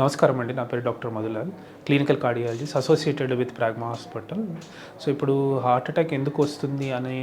నమస్కారం అండి నా పేరు doctor Madhulal clinical cardiologist associated with Pragma hospital so ఇప్పుడు హార్ట్ అటాక్ ఎందుకు వస్తుంది అనే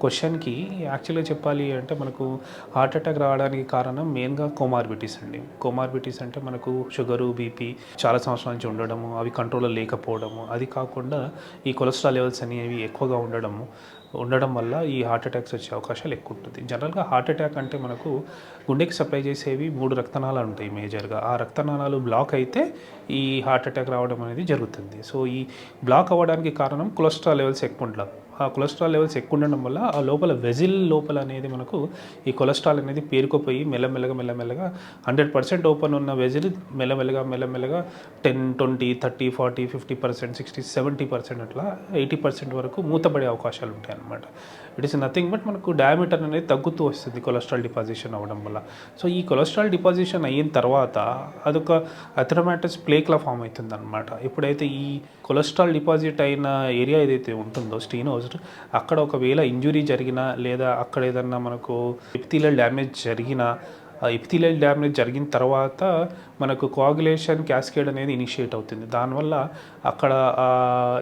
క్వశ్చన్కి యాక్చువల్గా చెప్పాలి అంటే మనకు హార్ట్ అటాక్ రావడానికి కారణం మెయిన్గా కోమార్బిటీస్ అండి. కోమార్బిటీస్ అంటే మనకు షుగరు బీపీ చాలా సంవత్సరాల నుంచి ఉండడము అవి కంట్రోల్లో లేకపోవడము. అది కాకుండా ఈ కొలెస్ట్రాల్ లెవెల్స్ అనేవి ఎక్కువగా ఉండడము. ఉండడం వల్ల ఈ హార్ట్ అటాక్స్ వచ్చే అవకాశాలు ఎక్కువ ఉంటుంది. జనరల్గా హార్ట్ అటాక్ అంటే మనకు గుండెకి సప్లై చేసేవి మూడు రక్తనాళాలు ఉంటాయి మేజర్గా. ఆ రక్తనాళాలు బ్లాక్ అయితే ఈ హార్ట్ అటాక్ రావడం అనేది జరుగుతుంది. సో ఈ బ్లాక్ అవ్వడానికి కారణం కొలెస్ట్రాల్ లెవెల్స్ ఎక్కువ ఉండడం. ఆ కొలెస్ట్రాల్ లెవెల్స్ ఎక్కువ ఉండడం వల్ల ఆ లోపల వెజిల్ లోపల అనేది మనకు ఈ కొలెస్ట్రాల్ అనేది పేరుకుపోయి మెల్లమెల్లగా మెల్లమెల్లగా హండ్రెడ్ పర్సెంట్ ఓపెన్ ఉన్న వెజిల్ మెల్లమెల్లగా మెల్లమెల్లగా ten twenty thirty forty fifty percent sixty seventy percent అట్లా ఎయిటీ పర్సెంట్ వరకు మూతపడే అవకాశాలు ఉంటాయి అన్నమాట ఇట్ ఈస్ నథింగ్ బట్ మనకు డయామీటర్ అనేది తగ్గుతూ వస్తుంది కొలెస్ట్రాల్ డిపాజిషన్ అవ్వడం వల్ల. సో ఈ కొలెస్ట్రాల్ డిపాజిషన్ అయిన తర్వాత అదొక అథ్రమాటస్ ప్లేక్లా ఫామ్ అవుతుంది అనమాట ఎప్పుడైతే ఈ కొలెస్ట్రాల్ డిపాజిట్ అయిన ఏరియా ఏదైతే ఉంటుందో పాజిటివ్ అక్కడ ఒకవేళ ఇంజురీ జరిగినా లేదా అక్కడ ఏదన్నా మనకు ఎపిథీలియల్ డ్యామేజ్ జరిగినా ఎపిథీలియల్ డ్యామేజ్ జరిగిన తర్వాత మనకు కోగులేషన్ క్యాస్కేడ్ అనేది ఇనిషియేట్ అవుతుంది. దానివల్ల అక్కడ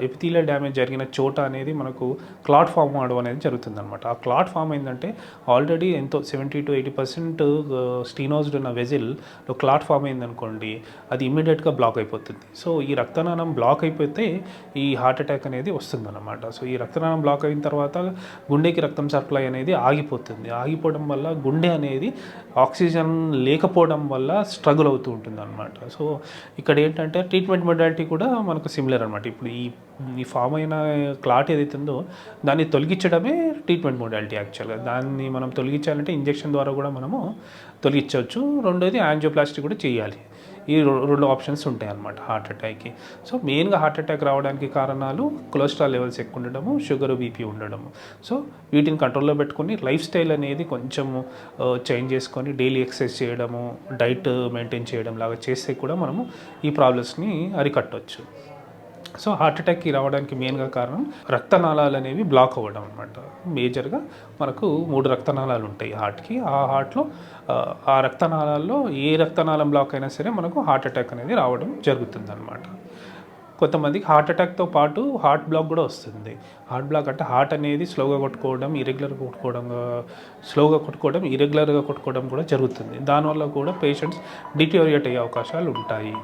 ఎపిథీలియల్ డ్యామేజ్ జరిగిన చోట అనేది మనకు క్లాట్ ఫామ్ అవడం అనేది జరుగుతుంది అనమాట ఆ క్లాట్ ఫామ్ ఏంటంటే ఆల్రెడీ ఎంతో seventy to eighty percent stenosed ఉన్న వెజిల్ క్లాట్ ఫామ్ అయింది అనుకోండి అది ఇమీడియట్గా బ్లాక్ అయిపోతుంది. సో ఈ రక్తనాళం బ్లాక్ అయిపోతే ఈ హార్ట్ అటాక్ అనేది వస్తుందన్నమాట. సో ఈ రక్తనాళం బ్లాక్ అయిన తర్వాత గుండెకి రక్తం సప్లై అనేది ఆగిపోతుంది. ఆగిపోవడం వల్ల గుండె అనేది ఆక్సిజన్ లేకపోవడం వల్ల స్ట్రగుల్ అవుతూ ఉంటుంది అనమాట సో ఇక్కడ ఏంటంటే ట్రీట్మెంట్ మొడాలిటీ కూడా మనకు సిమిలర్ అనమాట ఇప్పుడు ఈ ఈ ఫామ్ అయిన క్లాట్ ఏదైతే ఉందో దాన్ని తొలగించడమే ట్రీట్మెంట్ మొడాలిటీ యాక్చువల్గా దాన్ని మనం తొలగించాలంటే ఇంజెక్షన్ ద్వారా కూడా మనము తొలగించవచ్చు. రెండోది యాంజియోప్లాస్టిక్ కూడా చేయాలి. ఈ రెండు ఆప్షన్స్ ఉంటాయి అన్నమాట హార్ట్ అటాక్కి సో మెయిన్గా హార్ట్ అటాక్ రావడానికి కారణాలు కొలెస్ట్రాల్ లెవెల్స్ ఎక్కువ ఉండడము షుగర్ బీపీ ఉండడము. సో వీటిని కంట్రోల్లో పెట్టుకొని లైఫ్ స్టైల్ అనేది కొంచెము uh, చేంజ్ చేసుకొని డైలీ ఎక్సర్సైజ్ చేయడము డైట్ మెయింటైన్ చేయడం లాగా చేస్తే కూడా మనము ఈ ప్రాబ్లమ్స్ని అరికట్టవచ్చు సో హార్ట్ అటాక్కి రావడానికి మెయిన్గా కారణం రక్తనాళాలు అనేవి బ్లాక్ అవ్వడం అనమాట మేజర్గా మనకు మూడు రక్తనాళాలు ఉంటాయి హార్ట్కి. ఆ హార్ట్లో ఆ, ఆ రక్తనాళాల్లో ఏ రక్తనాళం బ్లాక్ అయినా సరే మనకు హార్ట్ అటాక్ అనేది రావడం జరుగుతుంది అనమాట కొంతమందికి హార్ట్ అటాక్తో పాటు హార్ట్ బ్లాక్ కూడా వస్తుంది. హార్ట్ బ్లాక్ అంటే హార్ట్ అనేది స్లోగా కొట్టుకోవడం ఇరెగ్యులర్గా కొట్టుకోవడం స్లోగా కొట్టుకోవడం ఇరెగ్యులర్గా కొట్టుకోవడం కూడా జరుగుతుంది. దానివల్ల కూడా పేషెంట్స్ డిటోరియేట్ అయ్యే అవకాశాలు ఉంటాయి.